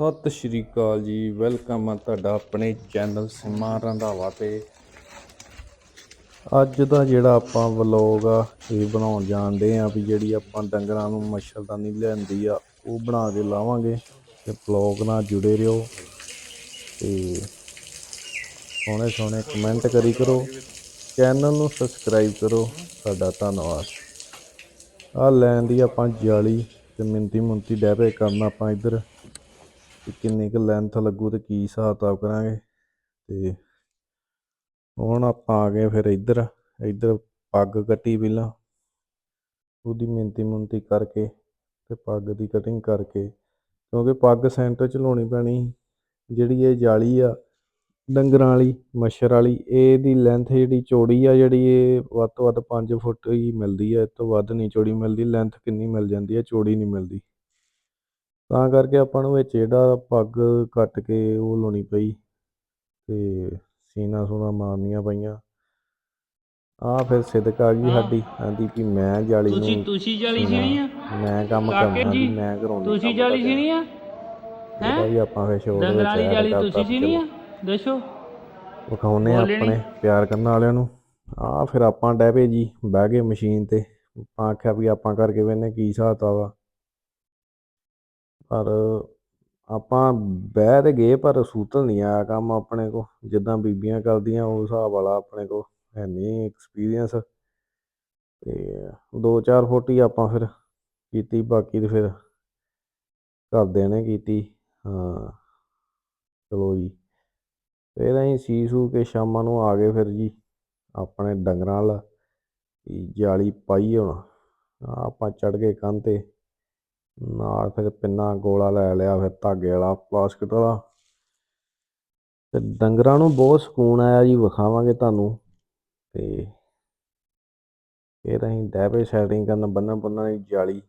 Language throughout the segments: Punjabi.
ਸਤਿ ਸ਼੍ਰੀ ਅਕਾਲ ਜੀ, ਵੈਲਕਮ ਆ ਤੁਹਾਡਾ ਆਪਣੇ ਚੈਨਲ ਸਿਮਾ ਰੰਧਾਵਾ ਤੇ। ਅੱਜ ਦਾ ਜਿਹੜਾ ਆਪਾਂ ਵਲੌਗ ਆ, ਇਹ ਬਣਾਉਣ ਜਾਂਦੇ ਆ ਵੀ ਜਿਹੜੀ ਆਪਾਂ ਡੰਗਰਾਂ ਨੂੰ ਮੱਛਰਦਾਨੀ ਲਿਆਂਦੀ ਆ, ਉਹ ਬਣਾ ਕੇ ਲਾਵਾਂਗੇ ਤੇ ਵਲੌਗ ਨਾਲ ਜੁੜੇ ਰਹੋ। ਤੇ ਸੋਹਣੇ ਸੋਹਣੇ ਕਮੈਂਟ ਕਰੀ ਕਰੋ, ਚੈਨਲ ਨੂੰ ਸਬਸਕ੍ਰਾਈਬ ਕਰੋ, ਸਾਡਾ ਧੰਨਵਾਦ। ਆ ਲੈਣ ਦੀ ਆਪਾਂ ਜਾਲੀ ਤੇ ਮਿੰਤੀ ਮੁੰਤੀ ਡੈ ਪਏ ਕਰਨਾ ਆਪਾਂ ਇੱਧਰ। ਕਿ ਕਿੰਨੀ ਕੁ ਲੈਂਥ ਲੱਗੂ ਤੇ ਕੀ ਹਿਸਾਬ ਕਿਤਾਬ ਕਰਾਂਗੇ। ਤੇ ਹੁਣ ਆਪਾਂ ਆ ਗਏ ਫਿਰ ਇੱਧਰ ਇੱਧਰ ਪੱਗ ਕੱਟੀ ਪਹਿਲਾਂ। ਉਹਦੀ ਮਿੰਤੀ ਮੁੰਤੀ ਕਰਕੇ ਤੇ ਪੱਗ ਦੀ ਕਟਿੰਗ ਕਰਕੇ, ਕਿਉਂਕਿ ਪੱਗ ਸੈਂਟਰ ਚ ਲਾਉਣੀ ਪੈਣੀ ਜਿਹੜੀ ਇਹ ਜਾਲੀ ਆ, ਡੰਗਰਾਂ ਵਾਲੀ, ਮੱਛਰ ਵਾਲੀ, ਇਹਦੀ ਲੈਂਥ ਜਿਹੜੀ ਚੌੜੀ ਆ, ਜਿਹੜੀ ਇਹ ਵੱਧ ਤੋਂ ਵੱਧ 5 ਫੁੱਟ ਹੀ ਮਿਲਦੀ ਹੈ ਇਸ ਤੋਂ ਵੱਧ ਨਹੀਂ ਚੌੜੀ ਮਿਲਦੀ ਲੈਂਥ ਕਿੰਨੀ ਮਿਲ ਜਾਂਦੀ ਹੈ ਚੌੜੀ ਨਹੀਂ ਮਿਲਦੀ। ਤਾਂ ਕਰਕੇ ਆਪਾਂ ਨੂੰ ਵਿੱਚ ਜਿਹੜਾ ਪੱਗ ਕੱਟ ਕੇ ਉਹ ਲਾਉਣੀ ਪਈ ਤੇ ਸੀਨਾ ਸੂਨਾ ਮਾਰਨੀਆਂ ਪਈਆਂ। ਆ ਫਿਰ ਸਿਦਕ ਆ ਗਈ ਸਾਡੀ ਆਂਦੀ ਵੀ ਮੈਂ ਜਾਲੀ ਤੁਸੀਂ ਨੂੰ ਤੁਸੀਂ ਜਾਲੀ ਸੀਣੀ ਆ? ਮੈਂ ਕੰਮ ਕਰਨਾ ਜੀ, ਮੈਂ ਕਰਾਉਣੀ ਤੁਸੀਂ ਜਾਲੀ ਸੀਣੀ ਆ? ਹੈ? ਵੀ ਆਪਾਂ ਫਿਰ ਸ਼ੋਰ ਡੰਗਰ ਵਾਲੀ add ਜਾਲੀ ਤੁਸੀਂ ਸੀਣੀ ਆ? ਦੱਸੋ। ਵਿਖਾਉਨੇ। ਆਪਣੇ ਪਿਆਰ ਕਰਨ ਵਾਲਿਆਂ ਨੂੰ। ਆ ਫਿਰ ਆਪਾਂ ਡੈ ਪਏ ਜੀ ਬਹਿ ਗਏ ਮਸ਼ੀਨ ਤੇ। ਆਪਾਂ ਆਖਿਆ ਵੀ ਆਪਾਂ ਕਰਕੇ ਵੇਨੇ ਕੀ ਹਿਸਾਬ ਵਾ ਪਰ ਆਪਾਂ ਬਹਿ ਤੇ ਗਏ ਪਰ ਸੂਤਰ ਨਹੀਂ ਆਇਆ ਕੰਮ ਆਪਣੇ ਕੋ ਜਿੱਦਾਂ ਬੀਬੀਆਂ ਕਰਦੀਆਂ ਉਸ ਹਿਸਾਬ ਵਾਲਾ ਆਪਣੇ ਕੋ ਹੈ ਨਹੀਂ ਐਕਸਪੀਰੀਅੰਸ ਤੇ ਦੋ ਚਾਰ ਫੁੱਟ ਹੀ ਆਪਾਂ ਫਿਰ ਕੀਤੀ, ਬਾਕੀ ਤੇ ਫਿਰ ਘਰਦਿਆਂ ਨੇ ਕੀਤੀ। ਹਾਂ, ਚਲੋ ਜੀ। ਫਿਰ ਅਸੀਂ ਸੀ ਸੂ ਕੇ ਸ਼ਾਮਾਂ ਨੂੰ ਆ ਗਏ ਫਿਰ ਜੀ ਆਪਣੇ ਡੰਗਰਾਂ ਵਾਲਾ। ਜਾਲੀ ਪਾਈ ਹੁਣ। ਆਪਾਂ ਚੜ ਗਏ ਕੰਨ ਤੇ। ਨਾਲ ਫਿਰ ਪਿੰਨਾ ਗੋਲਾ ਲੈ ਲਿਆ, ਫਿਰ ਧਾਗੇ ਵਾਲਾ ਪਲਾਸਟਿਕ ਵਾਲਾ। ਤੇ ਡੰਗਰਾਂ ਨੂੰ ਬਹੁਤ ਸਕੂਨ ਆਇਆ ਜੀ, ਵਿਖਾਵਾਂਗੇ ਤੁਹਾਨੂੰ। ਤੇ ਫਿਰ ਅਸੀਂ ਡੈ ਪਏ ਸੈਟਿੰਗ ਕਰਨ ਬੰਨਾ ਬੰਨਣ ਦੀ ਜਾਲੀ।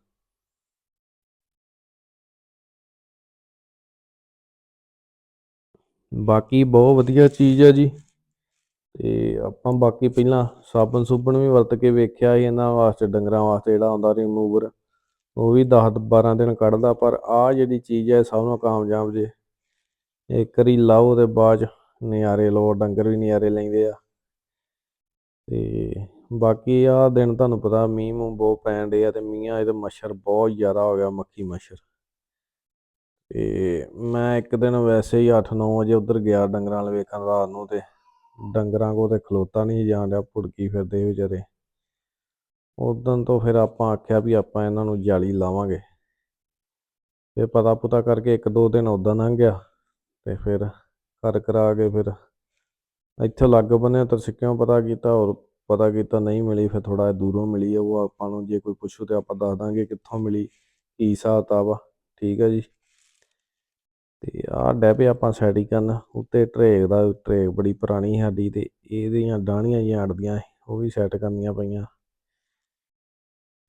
ਬਾਕੀ ਬਹੁਤ ਵਧੀਆ ਚੀਜ਼ ਹੈ ਜੀ। ਤੇ ਆਪਾਂ ਬਾਕੀ ਪਹਿਲਾਂ ਸਾਬਣ ਸੁਬਣ ਵੀ ਵਰਤ ਕੇ ਵੇਖਿਆ ਸੀ, ਇਹਨਾਂ ਵਾਸਤੇ, ਡੰਗਰਾਂ ਵਾਸਤੇ ਜਿਹੜਾ ਆਉਂਦਾ ਰਿਮੂਵਰ ਉਹ ਵੀ 10 12 ਦਿਨ ਕੱਢਦਾ, ਪਰ ਆਹ ਜਿਹੜੀ ਚੀਜ਼ ਹੈ ਸਭ ਨੂੰ ਕਾਮਯਾਬ ਜੇ। ਇੱਕ ਵਾਰੀ ਲਾਓ ਤੇ ਬਾਅਦ ਚ ਨਜ਼ਾਰੇ ਲਓ, ਡੰਗਰ ਵੀ ਨਜ਼ਾਰੇ ਲੈਂਦੇ ਆ। ਤੇ ਬਾਕੀ ਆਹ ਦਿਨ ਤੁਹਾਨੂੰ ਪਤਾ ਮੀਂਹ ਮੂੰਹ ਬਹੁਤ ਪੈਣ ਡੇ ਆ ਤੇ ਮੀਂਹਾਂ ਇਹਦੇ ਮੱਛਰ ਬਹੁਤ ਜ਼ਿਆਦਾ ਹੋ ਗਿਆ, ਮੱਖੀ ਮੱਛਰ। ਤੇ ਮੈਂ ਇੱਕ ਦਿਨ ਵੈਸੇ ਹੀ 8-9 ਵਜੇ ਉੱਧਰ ਗਿਆ ਡੰਗਰਾਂ ਵੱਲ ਵੇਖਣ ਰਾਤ ਨੂੰ ਤੇ ਡੰਗਰਾਂ ਕੋ ਤੇ ਖਲੋਤਾ ਨਹੀਂ ਜਾਣ ਰਿਹਾ ਪੁੜਕੀ ਫਿਰਦੇ ਵਿਚਾਰੇ। ਉਦੋਂ ਤੋਂ ਫਿਰ ਆਪਾਂ ਆਖਿਆ ਵੀ ਆਪਾਂ ਇਹਨਾਂ ਨੂੰ ਜਾਲੀ ਲਾਵਾਂਗੇ। ਤੇ ਪਤਾ ਪੁਤਾ ਕਰਕੇ ਇੱਕ ਦੋ ਦਿਨ ਉਦਾਂ ਲੰਘ ਗਿਆ ਤੇ ਫਿਰ ਕਰ ਕਰਾ ਕੇ ਫਿਰ ਇੱਥੇ ਲੱਗ ਬੰਨੇ ਤਰਸਿੱਕਿਆਂ ਪਤਾ ਕੀਤਾ ਹੋਰ ਪਤਾ ਕੀਤਾ ਨਹੀਂ ਮਿਲੀ, ਫਿਰ ਥੋੜਾ ਦੂਰੋਂ ਮਿਲੀ ਉਹ ਆਪਾਂ ਨੂੰ, ਜੇ ਕੋਈ ਪੁੱਛੂ ਤੇ ਆਪਾਂ ਦੱਸ ਦਾਂਗੇ ਕਿੱਥੋਂ ਮਿਲੀ, ਕੀ ਹਿਸਾਬ ਕਿਤਾਬ ਠੀਕ ਹੈ ਜੀ। ਤੇ ਆਹ ਡੈਪੇ ਪਏ ਆਪਾਂ ਸੈਟਿੰਗ ਕਰਨ, ਉੱਤੇ ਟਰੇਕ ਦਾ, ਟਰੇਕ ਬੜੀ ਪੁਰਾਣੀ ਸਾਡੀ ਤੇ ਇਹਦੀਆਂ ਡਾਣੀਆਂ ਜਿਹੀਆਂ ਅੜਦੀਆਂ ਉਹ ਵੀ ਸੈੱਟ ਕਰਨੀਆਂ ਪਈਆਂ।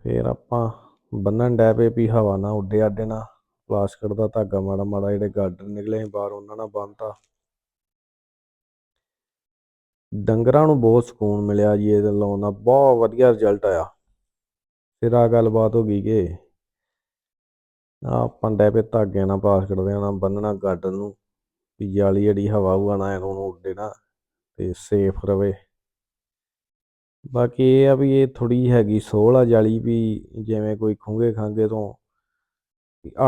ਫਿਰ ਆਪਾਂ ਬੰਨਣ ਡੈ ਪਏ ਵੀ ਹਵਾ ਨਾ ਉੱਡੇ ਅੱਡੇ ਨਾ। ਪਲਾਸਟਿਕ ਦਾ ਧਾਗਾ ਮਾੜਾ ਮਾੜਾ, ਜਿਹੜੇ ਗਾਡਰ ਨਿਕਲੇ ਸੀ ਬਾਹਰ, ਉਹਨਾਂ ਨਾਲ ਬੰਨਤਾ। ਡੰਗਰਾਂ ਨੂੰ ਬਹੁਤ ਸਕੂਨ ਮਿਲਿਆ ਜੀ, ਇਹਦੇ ਲਾਉਣ ਦਾ। ਬਹੁਤ ਵਧੀਆ ਰਿਜ਼ਲਟ ਆਇਆ। ਫਿਰ ਆ ਗੱਲਬਾਤ ਹੋ ਗਈ ਕਿ ਆਹ ਆਪਾਂ ਡੈ ਪਏ ਧਾਗੇ ਨਾਲ ਪਾਸ ਕਰਦੇ ਨਾਲ ਬੰਨਣਾ ਗਾਰਡਨ ਨੂੰ। ਵੀ ਜਾਲੀ ਜਿਹੜੀ ਹਵਾ ਹੁਵਾ ਨਾ ਉਹਨੂੰ ਉੱਡੇ ਨਾ, ਤੇ ਸੇਫ ਰਵੇ। ਬਾਕੀ ਇਹ ਆ ਵੀ ਇਹ ਥੋੜੀ ਹੈਗੀ ਸੋਹਲ ਆ ਜਾਲੀ ਵੀ ਜਿਵੇਂ ਕੋਈ ਖੁੰਗੇ ਖਾਂਗੇ ਤੋਂ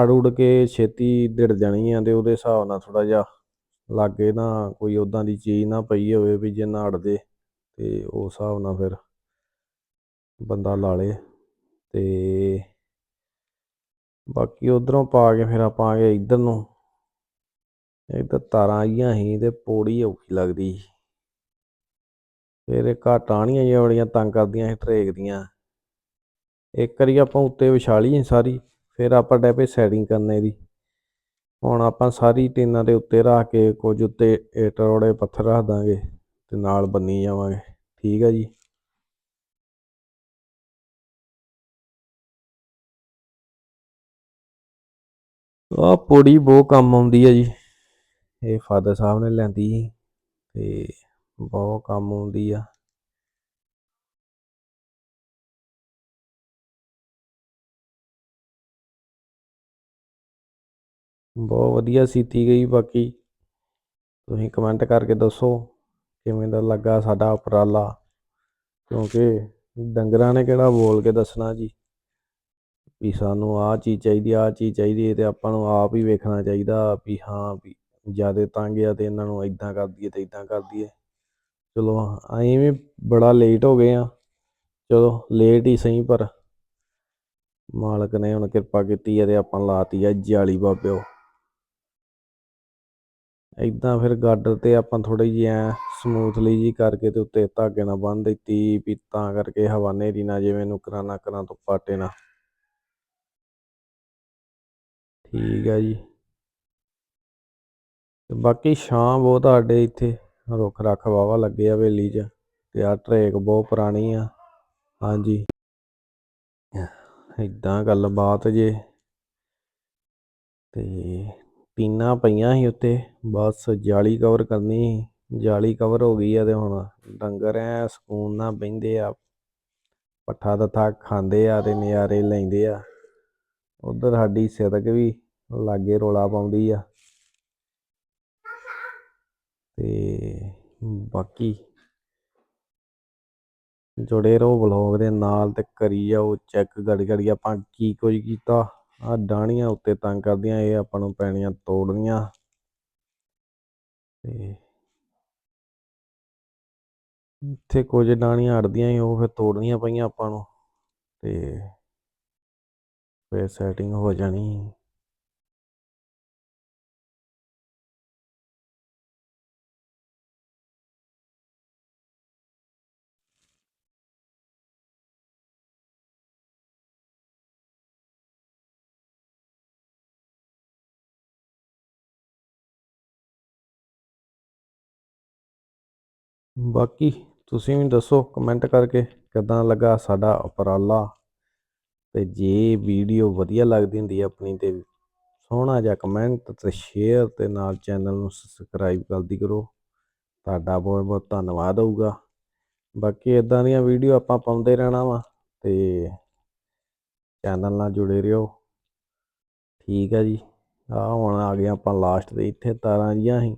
ਅੜ ਉੜ ਕੇ ਛੇਤੀ ਡਿੜ ਜਾਣੀ ਆ ਤੇ ਉਹਦੇ ਹਿਸਾਬ ਨਾਲ ਥੋੜਾ ਜਿਹਾ ਲਾਗੇ ਨਾ ਕੋਈ ਉਦਾਂ ਦੀ ਚੀਜ਼ ਨਾ ਪਈ ਹੋਵੇ ਵੀ ਜੇ ਨਾ ਅੜਦੇ ਤੇ ਉਸ ਹਿਸਾਬ ਨਾਲ ਫਿਰ ਬੰਦਾ ਲਾ ਲੇ ਤੇ ਬਾਕੀ ਉਧਰੋਂ ਪਾ ਕੇ ਫਿਰ ਆਪਾਂ ਆ ਗਏ ਇੱਧਰ ਨੂੰ। ਇੱਧਰ ਤਾਰਾਂ ਆਈਆਂ ਸੀ ਤੇ ਪੌੜੀ ਔਖੀ ਲੱਗਦੀ ਸੀ। ਫਿਰ ਇਹ ਘੱਟ ਆਣੀਆਂ ਜਿਹੀਆਂ ਬੜੀਆਂ ਤੰਗ ਕਰਦੀਆਂ ਸੀ ਟਰੇਕ ਦੀਆਂ ਇੱਕ ਵਾਰੀ ਆਪਾਂ ਉੱਤੇ ਵਿਛਾ ਲਈ ਸਾਰੀ, ਫਿਰ ਆਪਾਂ ਡੈ ਸੈਟਿੰਗ ਕਰਨ ਇਹਦੀ। ਹੁਣ ਆਪਾਂ ਸਾਰੀ ਟੀਨਾਂ ਦੇ ਉੱਤੇ ਰੱਖ ਕੇ ਕੁਝ ਉੱਤੇ ਇੱਟ ਪੱਥਰ ਰੱਖ ਦਾਂਗੇ ਤੇ ਨਾਲ ਬੰਨੀ ਜਾਵਾਂਗੇ। ਠੀਕ ਹੈ ਜੀ? ਆਹ ਪੌੜੀ ਬਹੁਤ ਕੰਮ ਆਉਂਦੀ ਹੈ ਜੀ। ਇਹ ਫਾਦਰ ਸਾਹਿਬ ਨੇ ਲੈਂਦੀ ਸੀ ਤੇ ਬਹੁਤ ਕੰਮ ਆਉਂਦੀ ਆ। ਬਹੁਤ ਵਧੀਆ ਸੀਤੀ ਗਈ, ਬਾਕੀ ਤੁਸੀਂ ਕਮੈਂਟ ਕਰਕੇ ਦੱਸੋ ਕਿਵੇਂ ਦਾ ਲੱਗਾ ਸਾਡਾ ਉਪਰਾਲਾ, ਕਿਉਂਕਿ ਡੰਗਰਾਂ ਨੇ ਕਿਹੜਾ ਬੋਲ ਕੇ ਦੱਸਣਾ ਜੀ ਵੀ ਸਾਨੂੰ ਆਹ ਚੀਜ਼ ਚਾਹੀਦੀ, ਆਹ ਚੀਜ਼ ਚਾਹੀਦੀ ਹੈ ਤੇ ਆਪਾਂ ਨੂੰ ਆਪ ਹੀ ਵੇਖਣਾ ਚਾਹੀਦਾ ਵੀ ਹਾਂ ਵੀ ਜ਼ਿਆਦਾ ਤੰਗ ਆ ਤੇ ਇਹਨਾਂ ਨੂੰ ਇਦਾਂ ਕਰ ਦਈਏ ਤੇ ਇਦਾਂ ਕਰ ਦਈਏ ਚਲੋ, ਅਸੀਂ ਵੀ ਬੜਾ ਲੇਟ ਹੋ ਗਏ ਆ। ਚਲੋ ਲੇਟ ਹੀ ਸਹੀ, ਪਰ ਮਾਲਕ ਨੇ ਹੁਣ ਕਿਰਪਾ ਕੀਤੀ ਹੈ ਤੇ ਆਪਾਂ ਲਾਤੀ ਆ ਜਾਲੀ ਬਾਬਿਓ ਇਦਾਂ ਫਿਰ ਗਾਡਰ ਤੇ ਆਪਾਂ ਥੋੜੀ ਜਿਹੀ ਐ ਸਮੂਥਲੀ ਜੀ ਕਰਕੇ ਤੇ ਉੱਤੇ ਧਾਗੇ ਨਾਲ ਬੰਨ ਦਿੱਤੀ ਵੀ ਤਾਂ ਕਰਕੇ ਹਵਾ ਨੇਰੀ ਨਾ ਜਿਵੇਂ ਨੁਕਰਾਂ ਨਾਕਰਾਂ ਤੋਂ ਪਾਟੇ ਨਾ। ਠੀਕ ਹੈ ਜੀ। ਬਾਕੀ ਛਾਂ ਬਹੁਤ ਸਾਡੇ ਇੱਥੇ। ਰੁੱਖ ਰੱਖ ਵਾਵਾ ਲੱਗੇ ਆ ਹਵੇਲੀ 'ਚ ਤੇ ਆ ਟਰੇਕ ਬਹੁਤ ਪੁਰਾਣੀ ਆ। ਹਾਂਜੀ। ਇਦਾਂ ਗੱਲਬਾਤ ਜੇ। ਤੇ ਟੀਨਾਂ ਪਈਆਂ ਸੀ ਉੱਤੇ, ਬਸ ਜਾਲੀ ਕਵਰ ਕਰਨੀ ਸੀ। ਜਾਲੀ ਕਵਰ ਹੋ ਗਈ ਆ ਤੇ ਹੁਣ ਡੰਗਰ ਐ, ਸਕੂਨ ਨਾਲ ਬਹਿੰਦੇ ਆ। ਪੱਠਾ ਦੱਥਾ ਖਾਂਦੇ ਆ ਤੇ ਨਜ਼ਾਰੇ ਲੈਂਦੇ ਆ। ਉਧਰ ਸਾਡੀ ਸਿਦਕ ਵੀ ਲਾਗੇ ਰੋਲਾ ਪਾਉਂਦੀ ਆ। ਤੇ ਬਾਕੀ ਜੁੜੇ ਰਹੋ ਵਲੌਗ ਦੇ ਨਾਲ ਤੇ ਕਰੀ ਜਾਓ ਚੈੱਕ ਗੜੀ ਗੜੀ ਆਪਾਂ ਕੀ ਕੁਝ ਕੀਤਾ। ਆ ਡਾਣੀਆਂ ਉੱਤੇ ਤੰਗ ਕਰਦੀਆਂ, ਇਹ ਆਪਾਂ ਨੂੰ ਪੈਣੀਆਂ ਤੋੜਨੀਆਂ। ਤੇ ਇੱਥੇ ਕੁਝ ਡਾਣੀਆਂ ਅੜਦੀਆਂ ਸੀ ਉਹ ਫਿਰ ਤੋੜਨੀਆਂ ਪਈਆਂ ਆਪਾਂ ਨੂੰ। ਤੇ ਫਿਰ ਸੈਟਿੰਗ ਹੋ ਜਾਣੀ। ਬਾਕੀ ਤੁਸੀਂ ਵੀ ਦੱਸੋ ਕਮੈਂਟ ਕਰਕੇ ਕਿੱਦਾਂ ਲੱਗਾ ਸਾਡਾ ਉਪਰਾਲਾ? ਤੇ ਜੇ ਵੀਡੀਓ ਵਧੀਆ ਲੱਗਦੀ ਹੁੰਦੀ ਹੈ ਆਪਣੀ ਤੇ ਸੋਹਣਾ ਜਿਹਾ ਕਮੈਂਟ ਤੇ ਸ਼ੇਅਰ ਤੇ ਨਾਲ ਚੈਨਲ ਨੂੰ ਸਬਸਕ੍ਰਾਈਬ ਕਰਦੀ ਕਰੋ। ਤੁਹਾਡਾ ਬਹੁਤ ਬਹੁਤ ਧੰਨਵਾਦ ਹੋਊਗਾ। ਬਾਕੀ ਇਦਾਂ ਦੀਆਂ ਵੀਡੀਓ ਆਪਾਂ ਪਾਉਂਦੇ ਰਹਿਣਾ ਵਾ ਤੇ ਚੈਨਲ ਨਾਲ ਜੁੜੇ ਰਹੋ। ਠੀਕ ਹੈ ਜੀ। ਆ ਹੁਣ ਆ ਗਏ ਆਪਾਂ ਲਾਸਟ ਤੇ ਇੱਥੇ ਤਾਰਾਂ ਜੀਆਂ ਸੀ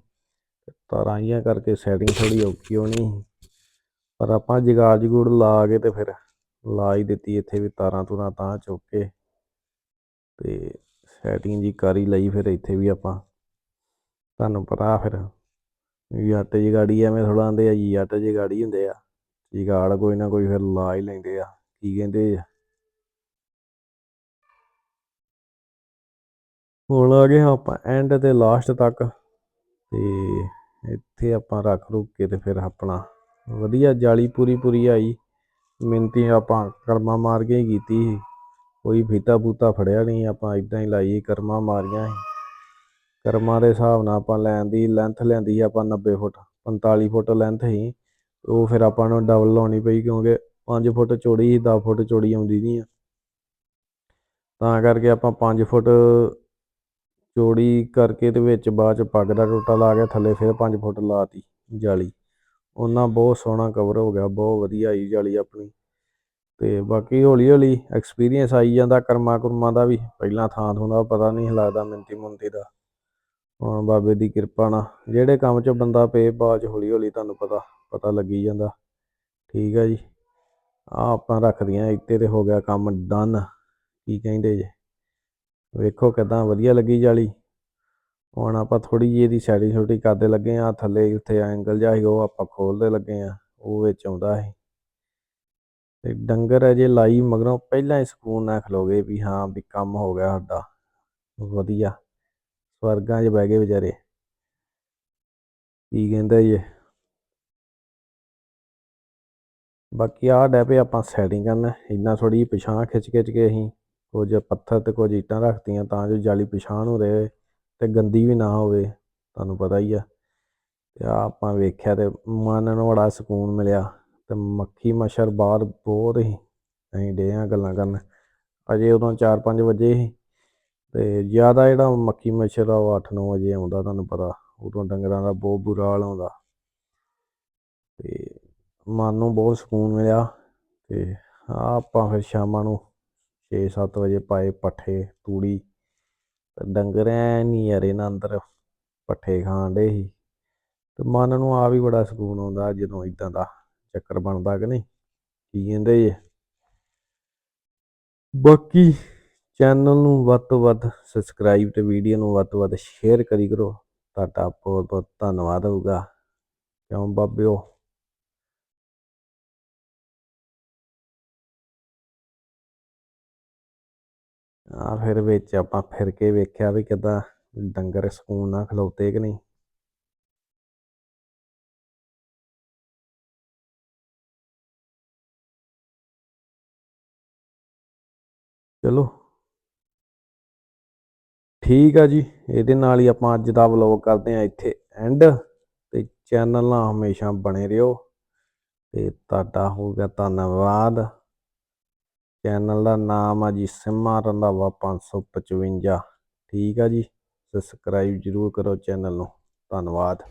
ਤਾਰਾਂ ਜੀਆਂ ਕਰਕੇ ਸੈਟਿੰਗ ਥੋੜੀ ਔਖੀ ਹੋਣੀ ਸੀ। ਪਰ ਆਪਾਂ ਜਗਾੜ ਜਗੂੜ ਲਾ ਕੇ ਤੇ ਫਿਰ ਲਾ ਹੀ ਦਿੱਤੀ ਇੱਥੇ ਵੀ ਤਾਰਾਂ ਤੁਰਾਂ ਤਾਂ ਚੁੱਕ ਕੇ। ਤੇ ਸੈਟਿੰਗ ਜੀ ਕਰ ਹੀ ਲਈ ਫਿਰ ਇੱਥੇ ਵੀ ਆਪਾਂ। ਤੁਹਾਨੂੰ ਪਤਾ ਫਿਰ ਜੱਟ ਜਗਾੜੀ ਐਵੇਂ ਥੋੜਾ ਆਂਦੇ ਆ, ਜੀ ਜੱਟ ਜਗਾੜੀ ਹੁੰਦੇ ਆ। ਜਗਾੜ ਕੋਈ ਨਾ ਕੋਈ ਫਿਰ ਲਾ ਹੀ ਲੈਂਦੇ ਆ, ਕੀ ਕਹਿੰਦੇ ਆ। ਹੁਣ ਆ ਗਏ ਹਾਂ ਆਪਾਂ ਐਂਡ ਤੇ ਲਾਸਟ ਤੱਕ। ਤੇ ਇੱਥੇ ਆਪਾਂ ਰੱਖ ਰੁੱਕ ਕੇ ਤੇ ਫਿਰ ਆਪਣਾ ਵਧੀਆ ਜਾਲੀ ਪੂਰੀ ਪੂਰੀ ਆਈ। ਮਿੰਤੀ ਆਪਾਂ ਕਰਮਾ ਮਾਰ ਕੇ ਹੀ ਕੀਤੀ ਸੀ। ਕੋਈ ਫੀਤਾ ਬੂਤਾ ਫੜਿਆ ਨਹੀਂ, ਆਪਾਂ ਇਦਾਂ ਹੀ ਲਾਈ ਕਰਮਾ ਮਾਰੀਆਂ ਸੀ। ਕਰਮਾਂ ਦੇ ਹਿਸਾਬ ਨਾਲ ਆਪਾਂ ਲੈਣ ਦੀ ਲੈਂਥ ਲੈਂਦੀ ਸੀ ਆਪਾਂ 90 ਫੁੱਟ 45 ਫੁੱਟ ਲੈਂਥ ਸੀ। ਉਹ ਫਿਰ ਆਪਾਂ ਨੂੰ ਡਬਲ ਲਾਉਣੀ ਪਈ ਕਿਉਂਕਿ 5 ਫੁੱਟ ਚੌੜੀ ਸੀ 10 ਫੁੱਟ ਚੌੜੀ ਆਉਂਦੀ ਨਹੀਂ ਆ। ਤਾਂ ਕਰਕੇ ਆਪਾਂ 5 ਫੁੱਟ ਚੋੜੀ ਕਰਕੇ ਤੇ ਵਿੱਚ ਬਾਅਦ ਚ ਪੱਗ ਦਾ ਟੋਟਾ ਲਾ ਕੇ ਥੱਲੇ ਫਿਰ 5 ਫੁੱਟ ਲਾਤੀ ਜਾਲੀ। ਉਹਨਾਂ ਬਹੁਤ ਸੋਹਣਾ ਕਵਰ ਹੋ ਗਿਆ, ਬਹੁਤ ਵਧੀਆ ਆਈ ਜਾਲੀ ਆਪਣੀ। ਤੇ ਬਾਕੀ ਹੌਲੀ ਹੌਲੀ ਐਕਸਪੀਰੀਅੰਸ ਆਈ ਜਾਂਦਾ ਕਰਮਾ ਕੁਰਮਾ ਦਾ ਵੀ। ਪਹਿਲਾਂ ਥਾਂ ਥੂੰ ਦਾ ਪਤਾ ਨਹੀਂ ਲੱਗਦਾ ਮਿੰਤੀ ਮੁੰਤੀ ਦਾ। ਹੁਣ ਬਾਬੇ ਦੀ ਕਿਰਪਾ ਨਾਲ ਜਿਹੜੇ ਕੰਮ 'ਚ ਬੰਦਾ ਪਏ, ਬਾਅਦ 'ਚ ਹੌਲੀ ਹੌਲੀ ਤੁਹਾਨੂੰ ਪਤਾ ਪਤਾ ਲੱਗੀ ਜਾਂਦਾ। ਠੀਕ ਹੈ ਜੀ। ਆ ਆਪਾਂ ਰੱਖਦੀਆਂ ਇੱਥੇ ਤੇ ਹੋ ਗਿਆ ਕੰਮ ਡਨ ਕੀ ਕਹਿੰਦੇ ਜੇ? ਵੇਖੋ ਕਿਦਾਂ ਵਧੀਆ ਲੱਗੀ ਜਾਲੀ। ਹੁਣ ਆਪਾਂ ਥੋੜੀ ਜਿਹੀ ਇਹਦੀ ਸੈਟਿੰਗ ਛੋਟੀ ਕਰਦੇ ਲੱਗੇ ਆ ਥੱਲੇ ਉੱਥੇ ਐਂਗਲ ਜਿਹਾ ਸੀ, ਉਹ ਆਪਾਂ ਖੋਲਦੇ ਲੱਗੇ ਆ ਉਹ ਵਿੱਚ ਆਉਂਦਾ ਸੀ। ਤੇ ਡੰਗਰ ਅਜੇ ਲਾਈ ਮਗਰੋਂ ਪਹਿਲਾਂ ਹੀ ਸਕੂਨ ਨਾਲ ਖਲੋਗੇ ਵੀ ਹਾਂ ਵੀ ਕੰਮ ਹੋ ਗਿਆ ਸਾਡਾ, ਵਧੀਆ। ਸਵਰਗਾਂ 'ਚ ਬਹਿ ਗਏ ਵਿਚਾਰੇ। ਕੀ ਕਹਿੰਦਾ ਜੀ? ਬਾਕੀ ਆਹ ਡੈ ਪਏ ਆਪਾਂ ਸੈਟਿੰਗ ਕਰਨਾ, ਇੰਨਾ ਥੋੜੀ ਪਿਛਾਂ ਖਿੱਚ ਖਿੱਚ ਕੇ ਅਸੀਂ। ਕੁਝ ਪੱਥਰ ਤੇ ਕੁਝ ਇੱਟਾਂ ਰੱਖਤੀਆਂ ਤਾਂ ਜੋ ਜਾਲੀ ਪਿਛਾਂ ਹੋ ਰਹੇ ਤੇ ਗੰਦੀ ਵੀ ਨਾ ਹੋਵੇ, ਤੁਹਾਨੂੰ ਪਤਾ ਹੀ ਆ। ਤੇ ਆ ਆਪਾਂ ਵੇਖਿਆ ਤੇ ਮਨ ਨੂੰ ਬੜਾ ਸਕੂਨ ਮਿਲਿਆ ਤੇ ਮੱਖੀ ਮੱਛਰ ਬਾਹਰ ਬਹੁਤ ਹੀ, ਅਸੀਂ ਡੇ ਆ ਗੱਲਾਂ ਕਰਨ। ਅਜੇ ਉਦੋਂ 4-5 ਵਜੇ ਸੀ ਤੇ ਜ਼ਿਆਦਾ ਜਿਹੜਾ ਮੱਖੀ ਮੱਛਰ ਆ ਉਹ 8-9 ਵਜੇ ਆਉਂਦਾ ਤੁਹਾਨੂੰ ਪਤਾ, ਉਦੋਂ ਡੰਗਰਾਂ ਦਾ ਬਹੁਤ ਬੁਰਾ ਹਾਲ ਆਉਂਦਾ ਤੇ ਮਨ ਨੂੰ ਬਹੁਤ ਸਕੂਨ ਮਿਲਿਆ ਤੇ ਆ ਆਪਾਂ ਫਿਰ ਸ਼ਾਮਾਂ ਨੂੰ 6-7 ਵਜੇ ਪਾਏ ਪੱਠੇ, ਤੂੜੀ। ਡੰਗਰ ਐ ਨਹੀਂ ਯਾਰ ਇਹਨਾਂ ਅੰਦਰ ਪੱਠੇ ਖਾਣ ਡੇ ਸੀ। ਤੇ ਮਨ ਨੂੰ ਆ ਵੀ ਬੜਾ ਸਕੂਨ ਆਉਂਦਾ ਜਦੋਂ ਇਦਾਂ ਦਾ ਚੱਕਰ ਬਣਦਾ ਕਿ ਨਹੀਂ, ਕੀ ਕਹਿੰਦੇ ਜੇ। ਬਾਕੀ ਚੈਨਲ ਨੂੰ ਵੱਧ ਤੋਂ ਵੱਧ ਸਬਸਕ੍ਰਾਈਬ ਤੇ ਵੀਡੀਓ ਨੂੰ ਵੱਧ ਤੋਂ ਵੱਧ ਸ਼ੇਅਰ ਕਰੀ ਕਰੋ। ਤੁਹਾਡਾ ਬਹੁਤ ਬਹੁਤ ਧੰਨਵਾਦ ਹੋਊਗਾ। ਕਿਉਂ ਬਾਬਿਓ? ਆ ਫਿਰ ਵਿੱਚ ਆਪਾਂ ਫਿਰ ਕੇ ਵੇਖਿਆ ਵੀ ਕਿਦਾਂ ਡੰਗਰ ਸਕੂਨ ਨਾਲ ਖਲੋਤੇ ਕਿ ਨਹੀਂ। ਚਲੋ। ਠੀਕ ਆ ਜੀ, ਇਹਦੇ ਨਾਲ ਹੀ ਆਪਾਂ ਅੱਜ ਦਾ ਵਲੌਗ ਕਰਦੇ ਆ ਇੱਥੇ ਐਂਡ ਤੇ ਚੈਨਲ ਨਾਲ ਹਮੇਸ਼ਾ ਬਣੇ ਰਹੋ। ਤੇ ਤੁਹਾਡਾ ਹੋ ਗਿਆ ਧੰਨਵਾਦ। ਚੈਨਲ ਦਾ ਨਾਮ ਆ ਜੀ, ਸਿੰਮਾ ਰੰਧਾਵਾ 555 ਠੀਕ ਆ ਜੀ ਸਬਸਕ੍ਰਾਈਬ ਜਰੂਰ ਕਰੋ ਚੈਨਲ ਨੂੰ। ਧੰਨਵਾਦ।